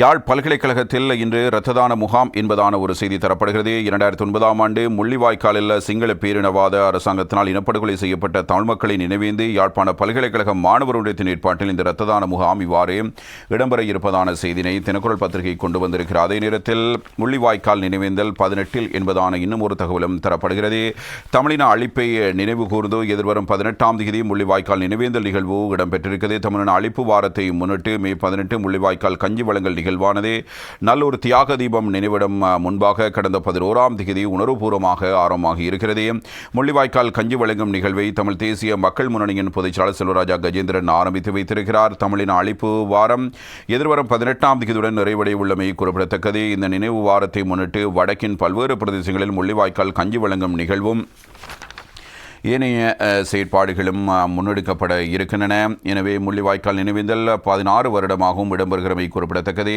யாழ் பல்கலைக்கழகத்தில் இன்று இரத்ததான முகாம் என்பதான ஒரு செய்தி தரப்படுகிறது. இரண்டாயிரத்தி ஒன்பதாம் ஆண்டு முள்ளிவாய்க்காலில் சிங்கள பேரினவாத அரசாங்கத்தினால் இனப்படுகொலை செய்யப்பட்ட தமிழ் மக்களை நினைவேந்து யாழ்ப்பாண பல்கலைக்கழக மாணவர் ஒன்றியத்தின் ஏற்பாட்டில் இந்த இரத்ததான முகாம் இவ்வாறு இடம்பெற இருப்பதான செய்தினை தினக்குரல் பத்திரிகை கொண்டு வந்திருக்கிற அதே நேரத்தில் முள்ளிவாய்க்கால் நினைவேந்தல் பதினெட்டில் என்பதான இன்னும் ஒரு தகவலும் தரப்படுகிறது. தமிழின அழிப்பை நினைவு கூர்ந்து எதிர்வரும் பதினெட்டாம் தேதி முள்ளிவாய்க்கால் நினைவேந்தல் நிகழ்வு இடம்பெற்றிருக்கிறது. தமிழின அழிப்பு வாரத்தை முன்னிட்டு மே பதினெட்டு முள்ளிவாய்க்கால் கஞ்சி வழங்கல் நிகழ்வானது. நல்லூர் தியாக தீபம் நினைவிடம் முன்பாக கடந்த பதினோராம் தேதி உணர்வுபூர்வமாக ஆரம்பமாகி இருக்கிறது. முள்ளிவாய்க்கால் கஞ்சி வழங்கும் நிகழ்வை தமிழ் தேசிய மக்கள் முன்னணியின் பொதுச்செயலாளர் செல்வராஜா கஜேந்திரன் ஆரம்பித்து வைத்திருக்கிறார். தமிழின் அழிப்பு வாரம் எதிர்வரும் பதினெட்டாம் தேதியுடன் நிறைவடைய உள்ளமை குறிப்பிடத்தக்கது. இந்த நினைவு வாரத்தை முன்னிட்டு வடக்கின் பல்வேறு பிரதேசங்களில் முள்ளிவாய்க்கால் கஞ்சி வழங்கும் நிகழ்வும் ஏனைய செயற்பாடுகளும் முன்னெடுக்கப்பட இருக்கின்றன. எனவே முள்ளிவாய்க்கால் நினைவேந்தல் பதினாறு வருடமாகவும் இடம்பெறுகிறமை குறிப்பிடத்தக்கது.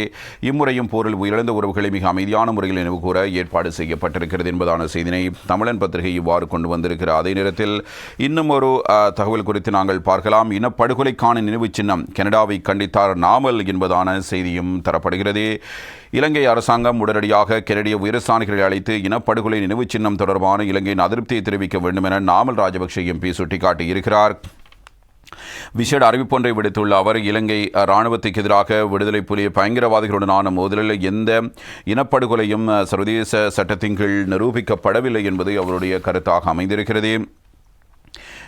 இம்முறையும் போரில் உயிரிழந்த உறவுகளை மிக அமைதியான முறையில் நினைவு கூற ஏற்பாடு செய்யப்பட்டிருக்கிறது என்பதான செய்தினை தமிழன் பத்திரிகை இவ்வாறு கொண்டு வந்திருக்கிறார் அதே நேரத்தில் இன்னும் ஒரு தகவல் குறித்து நாங்கள் பார்க்கலாம். இனப்படுகொலைக்கான நினைவு சின்னம் கனடாவை கண்டித்தார் நாமல் என்பதான செய்தியும் தரப்படுகிறது. இலங்கை அரசாங்கம் உடனடியாக கெனடிய உயரஸ்தானிகளை அழைத்து இனப்படுகொலை நினைவுச் சின்னம் தொடர்பான இலங்கையின் அதிருப்தியை தெரிவிக்க வேண்டும் என நாமல் ராஜபக்ஷ எம்பி சுட்டிக்காட்டியிருக்கிறார். விசேட அறிவிப்பொன்றை விடுத்துள்ள அவர் இலங்கை இராணுவத்துக்கு எதிராக விடுதலை புலி பயங்கரவாதிகளுடனான மோதலில் எந்த இனப்படுகொலையும் சர்வதேச சட்டத்தின் கீழ் நிரூபிக்கப்படவில்லை என்பது அவருடைய கருத்தாக அமைந்திருக்கிறது.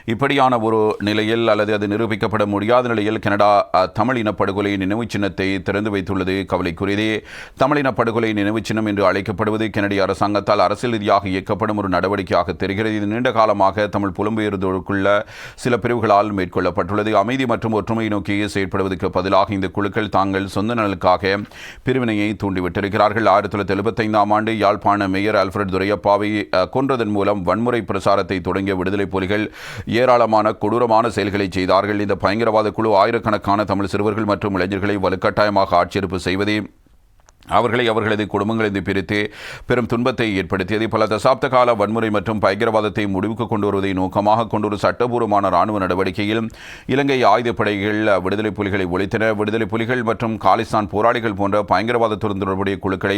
இப்படியான ஒரு நிலையில் அல்லது அது நிரூபிக்கப்பட முடியாத நிலையில் கனடா அஹ், தமிழ் இனப்படுகொலை நினைவுச் சின்னத்தை திறந்து வைத்துள்ளது கவலைக்குரியதே. தமிழ் இனப்படுகொலை நினைவு சின்னம் என்று அழைக்கப்படுவது கனடிய அரசாங்கத்தால் அரசியல் ரீதியாக இயக்கப்படும் ஒரு நடவடிக்கையாக தெரிகிறது. இது நீண்ட காலமாக தமிழ் புலம்பெயர்ந்தோருக்குள்ள சில பிரிவுகளால் மேற்கொள்ளப்பட்டுள்ளது. அமைதி மற்றும் ஒற்றுமை நோக்கி செயற்படுவதற்கு பதிலாக இந்த குழுக்கள் தாங்கள் சொந்த நலனுக்காக பிரிவினையை தூண்டிவிட்டிருக்கிறார்கள். ஆயிரத்தி தொள்ளாயிரத்தி எழுபத்தைந்தாம் ஆண்டு யாழ்ப்பாண மேயர் அல்ஃபிரட் துரையப்பாவை கொன்றதன் மூலம் வன்முறை பிரசாரத்தை தொடங்கிய விடுதலை புலிகள் ஏராளமான கொடூரமான செயல்களை செய்தார்கள். இந்த பயங்கரவாத குழு ஆயிரக்கணக்கான தமிழ் சிறுவர்கள் மற்றும் இளைஞர்களை வலுக்கட்டாயமாக ஆட்சேர்ப்பு செய்வதே அவர்களை அவர்களது குடும்பங்களிலிருந்து பிரித்து பெரும் துன்பத்தை ஏற்படுத்தியது. பல தசாப்த கால வன்முறை மற்றும் பயங்கரவாதத்தை முடிவுக்கு கொண்டு வருவதை நோக்கமாக கொண்டு ஒரு சட்டபூர்வமான ராணுவ நடவடிக்கையில் இலங்கை ஆயுதப்படைகள் விடுதலை புலிகளை ஒழித்தன. விடுதலை புலிகள் மற்றும் காலிஸ்தான் போராளிகள் போன்ற பயங்கரவாதத்துடன் தொடர்புடைய குழுக்களை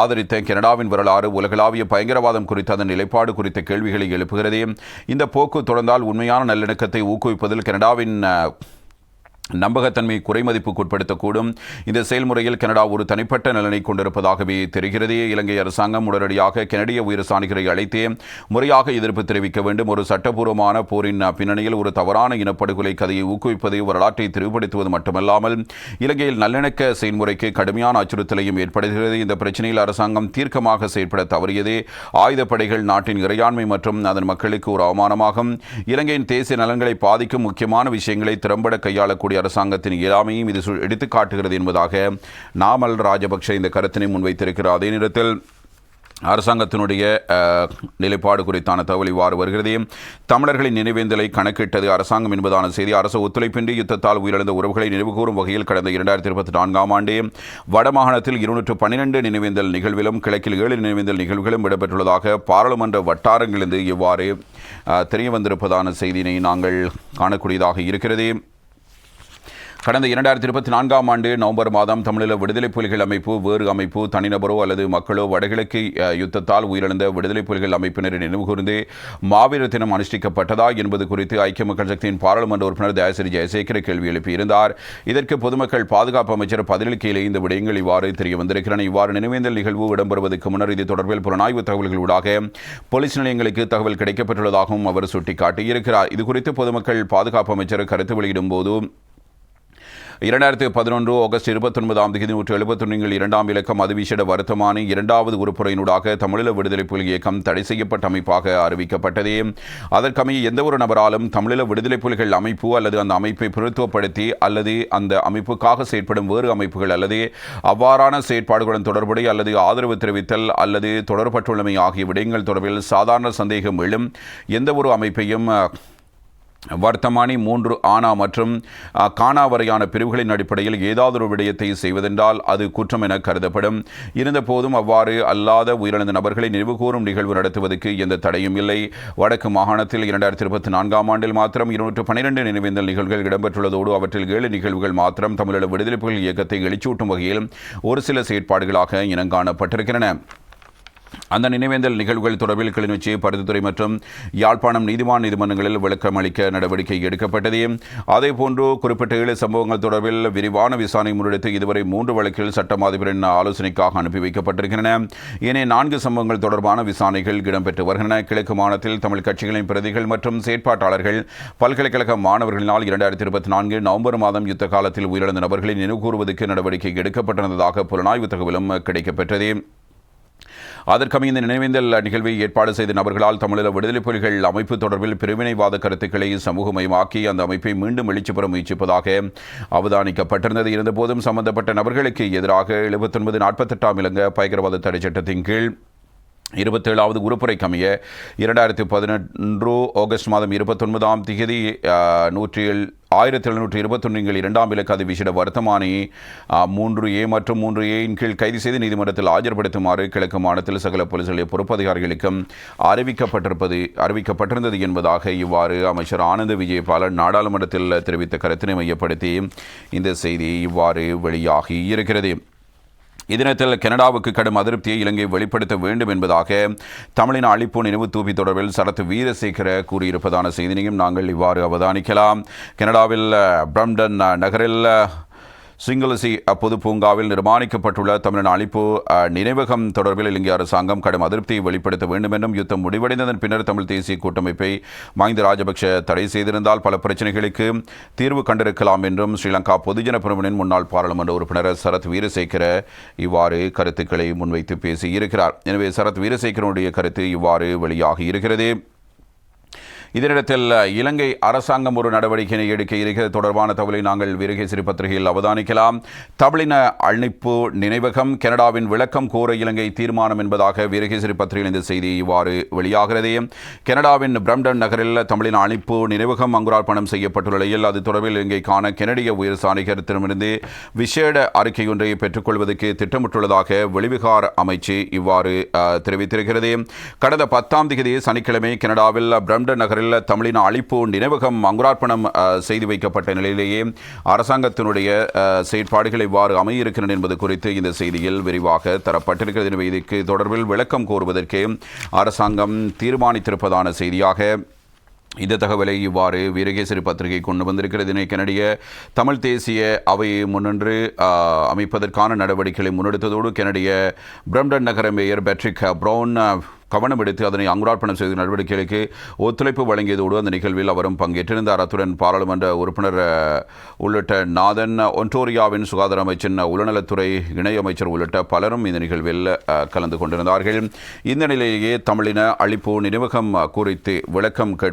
ஆதரித்த கனடாவின் வரலாறு உலகளாவிய பயங்கரவாதம் குறித்த அதன் நிலைப்பாடு குறித்த கேள்விகளை எழுப்புகிறது. இந்த போக்கு தொடர்ந்தால் உண்மையான நல்லிணக்கத்தை ஊக்குவிப்பதில் கனடாவின் நம்பகத்தன்மை குறைமதிப்புக்கு உட்படுத்தக்கூடும் இந்த செயல்முறையில் கனடா ஒரு தனிப்பட்ட நலனை கொண்டிருப்பதாகவே தெரிகிறது. இலங்கை அரசாங்கம் உடனடியாக கனடிய உயரசாணிகளை அழைத்தே முறையாக எதிர்ப்பு தெரிவிக்க வேண்டும். ஒரு சட்டபூர்வமான போரின் பின்னணியில் ஒரு தவறான இனப்படுகொலை கதையை ஊக்குவிப்பது வரலாற்றை தெளிவுபடுத்துவது மட்டுமல்லாமல் இலங்கையில் நல்லிணக்க செயல்முறைக்கு கடுமையான அச்சுறுத்தலையும் ஏற்படுகிறது. இந்த பிரச்சனையில் அரசாங்கம் தீர்க்கமாக செயற்பட தவறியதே. ஆயுதப்படைகள் நாட்டின் இறையாண்மை மற்றும் அதன் மக்களுக்கு ஒரு அவமானமாகும். இலங்கையின் தேசிய நலன்களை பாதிக்கும் முக்கியமான விஷயங்களை திறம்பட கையாளக்கூடிய அரசாங்கத்தின் இயலாமையும் இது எடுத்து காட்டுகிறது என்பதாக நாமல் ராஜபக்ஷ இந்த கருத்தினை முன்வைத்திருக்கிறார். அதே நேரத்தில் அரசாங்கத்தினுடைய நிலைப்பாடு குறித்தான தகவல் இவ்வாறு வருகிறது. தமிழர்களின் நினைவேந்தலை கணக்கிட்டது அரசாங்கம் என்பதான செய்தி அரசு ஒத்துழைப்பின்றி யுத்தத்தால் உயிரிழந்த உறவுகளை நினைவுகூரும் வகையில் கடந்த இரண்டாயிரத்தி இருபத்தி நான்காம் ஆண்டு வடமாகாணத்தில் இருநூற்று பன்னிரண்டு நினைவேந்தல் நிகழ்விலும் கிழக்கில் ஏழு நினைவேந்தல் நிகழ்வுகளும் இடம்பெற்றுள்ளதாக பாராளுமன்ற வட்டாரங்களிலிருந்து இவ்வாறு தெரிய வந்திருப்பதான செய்தியினை நாங்கள் காணக்கூடியதாக இருக்கிறது. கடந்த இரண்டாயிரத்தி இருபத்தி நான்காம் ஆண்டு நவம்பர் மாதம் தமிழீழ விடுதலை புலிகள் அமைப்பு வேறு அமைப்பு தனிநபரோ அல்லது மக்களோ வடகிழக்கு யுத்தத்தால் உயிரிழந்த விடுதலை புலிகள் அமைப்பினரை நினைவுகூர்ந்து மாவீர தினம் அனுஷ்டிக்கப்பட்டதா என்பது குறித்து ஐக்கிய மக்கள் சக்தியின் பாராளுமன்ற உறுப்பினர் தயாசிரி ஜெயசேகர கேள்வி எழுப்பியிருந்தார். இதற்கு பொதுமக்கள் பாதுகாப்பு அமைச்சர் பதிலளிக்கையிலே இந்த விடயங்கள் இவ்வாறு தெரிய வந்திருக்கிறன இவ்வாறு நினைவேந்தல் நிகழ்வு இடம்பெறுவதற்கு முன்னர் இது தொடர்பில் புலனாய்வு தகவல்களூடாக போலீஸ் நிலையங்களுக்கு தகவல் கிடைக்கப்பட்டுள்ளதாகவும் அவர் சுட்டிக்காட்டியிருக்கிறார். இது குறித்து பொதுமக்கள் பாதுகாப்பு அமைச்சர் கருத்து வெளியிடும் போது இரண்டாயிரத்தி பதினொன்று ஆகஸ்ட் இருபத்தொன்பதாம் தேதி நூற்று எழுபத்தொன்னில் இரண்டாம் இலக்கம் அதுவிசேட வருத்தமான இரண்டாவது உறுப்புறையினூடாக தமிழீழ விடுதலை புலி இயக்கம் தடை செய்யப்பட்ட அமைப்பாக அறிவிக்கப்பட்டது. அதற்கமைய எந்த ஒரு நபராலும் தமிழீழ விடுதலை புலிகள் அமைப்பு அல்லது அந்த அமைப்பை பிரதித்துவப்படுத்தி அல்லது அந்த அமைப்புக்காக செயற்படும் வேறு அமைப்புகள் அல்லது அவ்வாறான செயற்பாடுகளுடன் தொடர்புடைய அல்லது ஆதரவு தெரிவித்தல் அல்லது தொடர்பட்டுள்ளமை ஆகிய விடயங்கள் தொடர்பில் சாதாரண சந்தேகம் எழும் எந்த ஒரு அமைப்பையும் வர்த்தமானி மூன்று ஆனா மற்றும் கானா வரையான பிரிவுகளின் அடிப்படையில் ஏதாவது ஒரு விடயத்தை செய்வதென்றால் அது குற்றம் என கருதப்படும். இருந்தபோதும் அவ்வாறு அல்லாத உயிரிழந்த நபர்களை நினைவுகூரும் நிகழ்வு நடத்துவதற்கு எந்த தடையும் இல்லை. வடக்கு மாகாணத்தில் இரண்டாயிரத்தி இருபத்தி நான்காம் ஆண்டில் மாத்திரம் இருநூற்று பன்னிரண்டு நினைவேந்தல் நிகழ்வுகள் இடம்பெற்றுள்ளதோடு அவற்றில் ஏழு நிகழ்வுகள் மாத்திரம் தமிழீழ விடுதலை புலிகள் இயக்கத்தை எழுச்சூட்டும் வகையில் ஒரு சில செயற்பாடுகளாக இனங்காணப்பட்டிருக்கின்றன. அந்த நினைவேந்தல் நிகழ்வுகள் தொடர்பில் கிளிநொச்சி பருத்தித்துறை மற்றும் யாழ்ப்பாணம் நீதிவான் நீதிமன்றங்களில் விளக்கம் அளிக்க நடவடிக்கை எடுக்கப்பட்டது. அதேபோன்று குறிப்பிட்ட ஏழு சம்பவங்கள் தொடர்பில் விரிவான விசாரணை முன்னெடுத்து இதுவரை மூன்று வழக்கில் சட்டம் அதிபரின் ஆலோசனைக்காக அனுப்பி வைக்கப்பட்டிருக்கின்றன. ஏனைய நான்கு சம்பவங்கள் தொடர்பான விசாரணைகள் இடம்பெற்று வருகின்றன. கிழக்கு மாநிலத்தில் தமிழ் கட்சிகளின் பிரதிகள் மற்றும் செயற்பாட்டாளர்கள் பல்கலைக்கழக மாணவர்களினால் இரண்டாயிரத்தி இருபத்தி நான்கு நவம்பர் மாதம் யுத்த காலத்தில் உயிரிழந்த நபர்களை நினைவுகூறுவதற்கு நடவடிக்கை எடுக்கப்பட்டிருந்ததாக புலனாய்வு தகவலும் கிடைக்கப்பெற்றது. அதற்கமைய இந்த நினைவேந்தல் நிகழ்வை ஏற்பாடு செய்த நபர்களால் தமிழீழ விடுதலை புலிகள் அமைப்பு தொடர்பில் பிரிவினைவாத கருத்துக்களை சமூகமயமாக்கி அந்த அமைப்பை மீண்டும் எழுச்சி பெற முயற்சிப்பதாக அவதானிக்கப்பட்டிருந்தது. இருந்தபோதும் சம்பந்தப்பட்ட நபர்களுக்கு எதிராக எழுபத்தொன்பது நாற்பத்தெட்டாம் இலங்கை பயங்கரவாத தடை சட்டத்தின் கீழ் இருபத்தேழாவது உறுப்புரைக்கு அமைய இரண்டாயிரத்தி பதினொன்று ஆகஸ்ட் மாதம் இருபத்தொன்பதாம் திகதி நூற்றி ஆயிரத்தி எழுநூற்றி இருபத்தொன்றில் இரண்டாம் இலக்காது விசிட வர்த்தமானி மூன்று ஏ மற்றும் மூன்று ஏயின் கீழ் கைது செய்து நீதிமன்றத்தில் ஆஜர்படுத்துமாறு கிழக்கு மாநிலத்தில் சகல போலீஸ் நிலைய பொறுப்பதிகாரிகளுக்கும் அறிவிக்கப்பட்டிருப்பது அறிவிக்கப்பட்டிருந்தது என்பதாக இவ்வாறு அமைச்சர் ஆனந்த விஜயபாலன் நாடாளுமன்றத்தில் தெரிவித்த கருத்தினை மையப்படுத்தி இந்த செய்தி இவ்வாறு வெளியாகி இருக்கிறது. இதனத்தில் கனடாவுக்கு கடும் அதிருப்தியை இலங்கை வெளிப்படுத்த வேண்டும் என்பதாக தமிழின் அழிப்பு நினைவு தூபி தொடர்பில் சரத் வீரசேகர கூறியிருப்பதான செய்தியையும் நாங்கள் இவ்வாறு அவதானிக்கலாம். கனடாவில் பிரம்டன் நகரில் சிங்களசி பொது பூங்காவில் நிர்மாணிக்கப்பட்டுள்ள தமிழின் அழிப்பு நினைவகம் தொடர்பில் இலங்கை அரசாங்கம் கடும் அதிருப்தியை வெளிப்படுத்த வேண்டும் என்றும் யுத்தம் முடிவடைந்ததன் பின்னர் தமிழ் தேசிய கூட்டமைப்பை மஹிந்த ராஜபக்ஷ தடை செய்திருந்தால் பல பிரச்சனைகளுக்கு தீர்வு கண்டிருக்கலாம் என்றும் ஸ்ரீலங்கா பொதுஜன பிரமுனின் முன்னாள் பாராளுமன்ற உறுப்பினர் சரத் வீரசேகர இவ்வாறு கருத்துக்களை முன்வைத்து பேசியிருக்கிறார். எனவே சரத் வீரசேகரனுடைய கருத்து இவ்வாறு வெளியாகி இருக்கிறது. இதனிடத்தில் இலங்கை அரசாங்கம் ஒரு நடவடிக்கையை எடுக்க இருக்கிறது. தொடர்பான தகவலை நாங்கள் வீரகேசரி பத்திரிகையில் அவதானிக்கலாம். தமிழின அழிப்பு நினைவகம் கனடாவின் விளக்கம் கோர இலங்கை தீர்மானம் என்பதாக வீரகேசரி பத்திரிகையில் இந்த செய்தி இவ்வாறு வெளியாகிறது. கனடாவின் பிரம்டன் நகரில் தமிழின அழிப்பு நினைவகம் அங்குரார்ப்பணம் செய்யப்பட்டுள்ள நிலையில் அது தொடர்பில் இலங்கைக்கான கனடிய உயர் சாணிகரத்திடமிருந்து விசேட அறிக்கை ஒன்றை பெற்றுக்கொள்வதற்கு திட்டமிட்டுள்ளதாக வெளிவிகார அமைச்சு இவ்வாறு தெரிவித்திருக்கிறது. கடந்த பத்தாம் தேதி சனிக்கிழமை கனடாவில் பிரம்டன் நகரில் தமிழின அழிப்பு நினைவகம் அங்குரார்ப்பணம் செய்து வைக்கப்பட்ட நிலையிலேயே அரசாங்கத்தினுடைய செயற்பாடுகள் இவ்வாறு அமையிருக்கின்றன என்பது குறித்து இந்த செய்தியில் விரிவாக தரப்பட்டிருக்கிறது. எனவே இதுக்கு தொடர்பில் விளக்கம் கோருவதற்கு அரசாங்கம் தீர்மானித்திருப்பதான செய்தியாக இந்த தகவலை இவ்வாறு வீரகேசரி பத்திரிகை கொண்டு வந்திருக்கிறது. இதனை கனடிய தமிழ் தேசிய அவையை முன்னின்று அமைப்பதற்கான நடவடிக்கைகளை முன்னெடுத்ததோடு கனடிய பிரம்டன் நகர மேயர் பேட்ரிக் ப்ரௌன் கவனம் எடுத்து அதனை அங்குரார்ப்பணம் செய்த நடவடிக்கைகளுக்கு ஒத்துழைப்பு வழங்கியதோடு அந்த நிகழ்வில் அவரும் பங்கேற்றிருந்தார். அத்துடன் பாராளுமன்ற உறுப்பினர் உள்ளிட்ட நாதன் ஒன்டோரியாவின் சுகாதார அமைச்சின் உளநலத்துறை இணையமைச்சர் உள்ளிட்ட பலரும் இந்த நிகழ்வில் கலந்து கொண்டிருந்தார்கள். இந்த நிலையிலேயே தமிழின அழிப்பு நினைவகம் குறித்து விளக்கம் கேட்ப